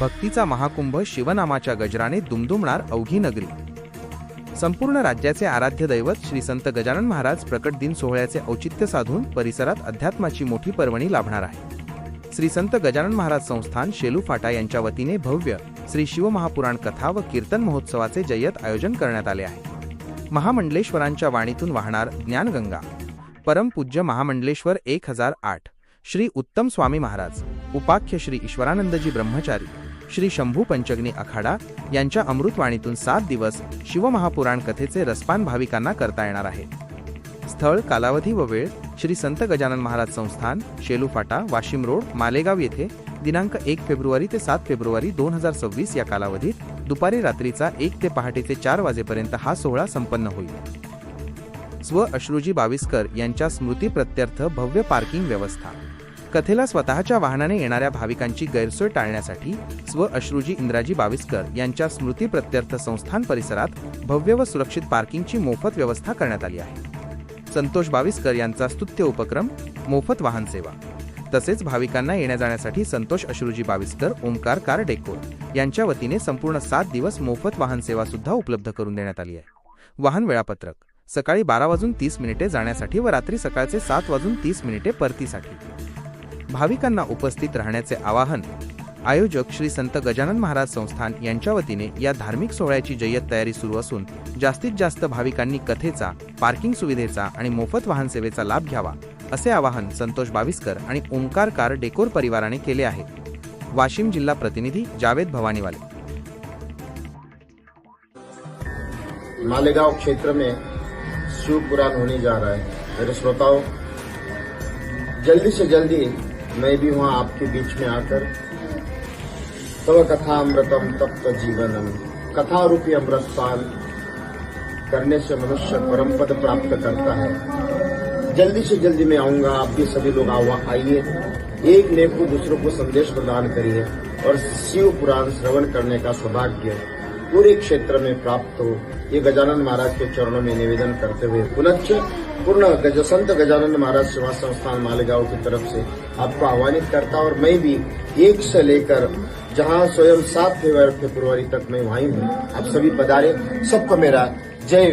भक्तीचा महाकुंभ शिवनामाच्या गजराने दुमदुमणार अवघी नगरी. संपूर्ण राज्याचे आराध्य दैवत श्री संत गजानन महाराज प्रकट दिन सोहळ्याचे औचित्य साधून परिसरात अध्यात्माची मोठी पर्वणी लाभणार आहे. श्री संत गजानन महाराज संस्थान शेलू फाटा यांच्या वतीने भव्य श्री शिवमहापुराण कथा व कीर्तन महोत्सवाचे जय्यत आयोजन करण्यात आले आहे. महामंडलेश्वरांच्या वाणीतून वाहणार ज्ञानगंगा. परमपूज्य महामंडलेश्वर एक हजार आठ. श्री उत्तम स्वामी महाराज. उपाख्य श्री ईश्वरानंदजी ब्रह्मचारी. श्री शंभू पंचग्नी आखाडा यांच्या अमृतवाणीतून सात दिवस शिवमहापुराण कथेचे रसपान भाविकांना करता येणार आहे. स्थळ कालावधी व वेळ श्री संत गजानन महाराज संस्थान शेलू फाटा वाशिम रोड मालेगाव येथे दिनांक एक फेब्रुवारी ते सात फेब्रुवारी दोन हजार सव्वीस या कालावधीत दुपारी रात्रीचा एक ते पहाटेचे चार वाजेपर्यंत हा सोहळा संपन्न होईल. स्व अश्रुजी बाविस्कर यांच्या स्मृती प्रत्यर्थ भव्य पार्किंग व्यवस्था. कथेला स्वतःच्या वाहनाने येणाऱ्या भाविकांची गैरसोय टाळण्यासाठी स्व अश्रुजी इंद्राजी बाविस्कर यांच्या स्मृती प्रत्यर्थ संस्थान परिसरात भव्य व सुरक्षित पार्किंगची मोफत व्यवस्था करण्यात आली आहे. संतोष बाविस्कर यांचा स्तुत्य उपक्रम मोफत वाहन सेवा. तसेच भाविकांना येण्या जाण्यासाठी संतोष अश्रुजी बाविस्कर ओमकार कार डेकोर यांच्या वतीने संपूर्ण सात दिवस मोफत वाहन सेवा सुद्धा उपलब्ध करून देण्यात आली आहे. वाहन वेळापत्रक. सकाळी बारा वाजून तीस मिनिटे जाण्यासाठी व रात्री सकाळचे सात वाजून तीस मिनिटे परतीसाठी. भाविकांना उपस्थित राहण्याचे आवाहन आयोजक श्री संत गजानन महाराज संस्थान यांच्या वतीने या धार्मिक सोहळ्याची जय्यत तयारी सुरू असून जास्तीत जास्त भाविकांनी कथेचा पार्किंग सुविधेचा आणि मोफत वाहन सेवेचा लाभ घ्यावा असे आवाहन संतोष बाविस्कर आणि ओंकारकार डेकोर परिवाराने केले आहे. वाशिम जिल्हा प्रतिनिधी जावेद भवानीवाले. मालेगांव क्षेत्र में शिव पुराण होने जा रहा है। मेरे श्रोताओं जल्दी से जल्दी मैं भी वहाँ आपके बीच में आकर तव कथा अमृतम तप्त जीवनम कथा रूपी अमृत पान करने से मनुष्य परम पद प्राप्त करता है। जल्दी से जल्दी मैं आऊँगा, आप भी सभी लोग आइए। एक नेक को दूसरों को संदेश प्रदान करिए और शिव पुराण श्रवण करने का सौभाग्य पूरे क्षेत्र में प्राप्त हो। ये गजानन महाराज के चरणों में निवेदन करते हुए पुनच्च पूर्ण गज संत गजानन महाराज सेवा संस्थान मालेगांव की तरफ़ से आपको आह्वानित करता और मैं भी एक से लेकर जहाँ स्वयं सात फेबर फेब्रुवरी तक मैं वहीं हूँ। आप सभी पधारे। सबको मेरा जय